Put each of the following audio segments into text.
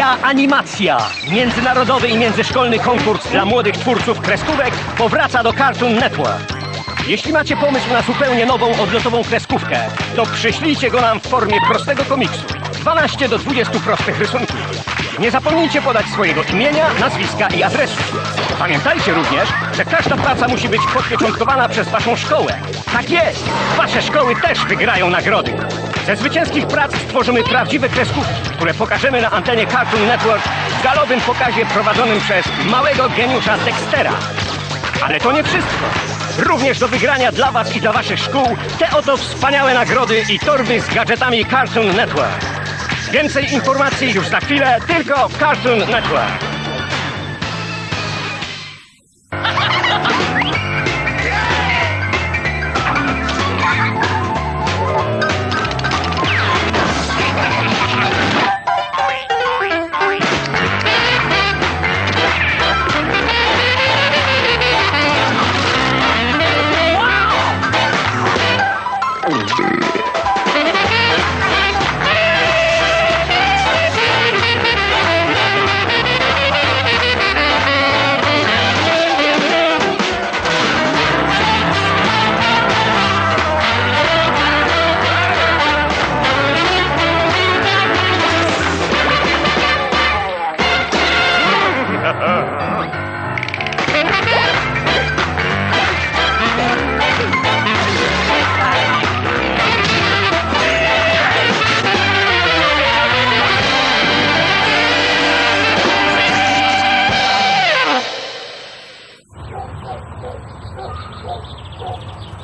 Akcja Animacja! Międzynarodowy i międzyszkolny konkurs dla młodych twórców kreskówek powraca do Cartoon Network. Jeśli macie pomysł na zupełnie nową, odlotową kreskówkę, to przyślijcie go nam w formie prostego komiksu. 12 do 20 prostych rysunków. Nie zapomnijcie podać swojego imienia, nazwiska i adresu. Pamiętajcie również, że każda praca musi być podpieczętowana przez waszą szkołę. Tak jest! Wasze szkoły też wygrają nagrody. Ze zwycięskich prac stworzymy prawdziwe kreskówki, które pokażemy na antenie Cartoon Network w galowym pokazie prowadzonym przez małego geniusza Dextera. Ale to nie wszystko. Również do wygrania dla Was i dla Waszych szkół te oto wspaniałe nagrody i torby z gadżetami Cartoon Network. Więcej informacji już za chwilę tylko w Cartoon Network.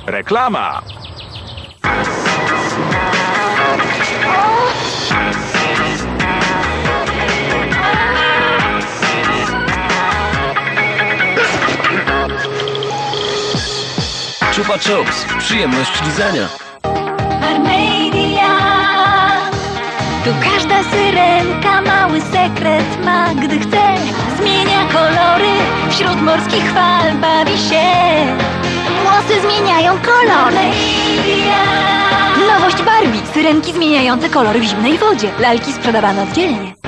Reklama! Chupa Chups. Przyjemność lizania. Armedia Tu każda syrenka mały sekret ma Gdy chce, zmienia kolory Wśród morskich fal bawi się. Włosy zmieniają kolory. Nowość Barbie. Syrenki zmieniające kolory w zimnej wodzie. Lalki sprzedawane oddzielnie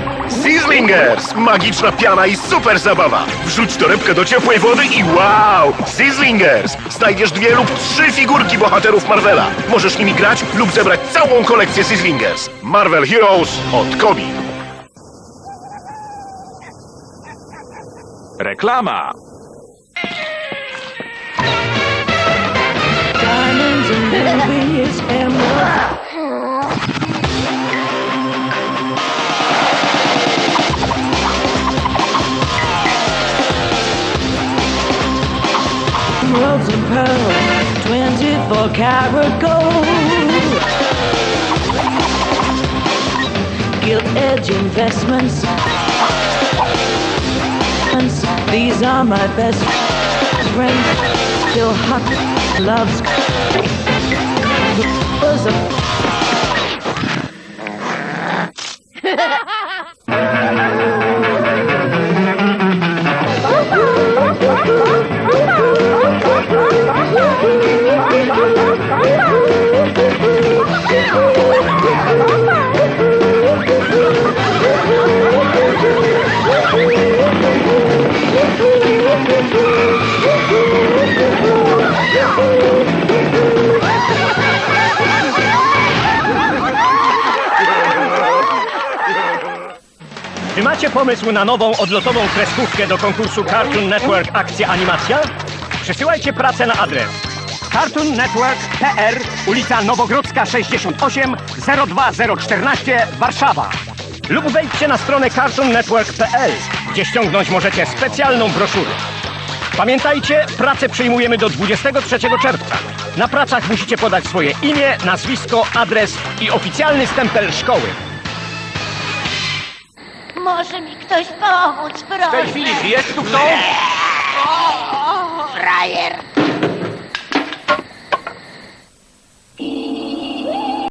Sizzlingers! Magiczna piana i super zabawa! Wrzuć torebkę do ciepłej wody i wow! Sizzlingers! Znajdziesz dwie lub trzy figurki bohaterów Marvela. Możesz nimi grać lub zebrać całą kolekcję Sizzlingers. Marvel Heroes od Kobi. Reklama! Pearls, 24 karat gold. Gilt edge investments. These are my best friends. Still hot loves was a Czy macie pomysł na nową, odlotową kreskówkę do konkursu Cartoon Network Akcja Animacja? Przesyłajcie pracę na adres Cartoon Network PR, ulica Nowogrodzka 68 02014 Warszawa lub wejdźcie na stronę cartoonnetwork.pl, gdzie ściągnąć możecie specjalną broszurę. Pamiętajcie, pracę przyjmujemy do 23 czerwca. Na pracach musicie podać swoje imię, nazwisko, adres i oficjalny stempel szkoły. Może mi ktoś pomóc, proszę. Jest tu kto? Frajer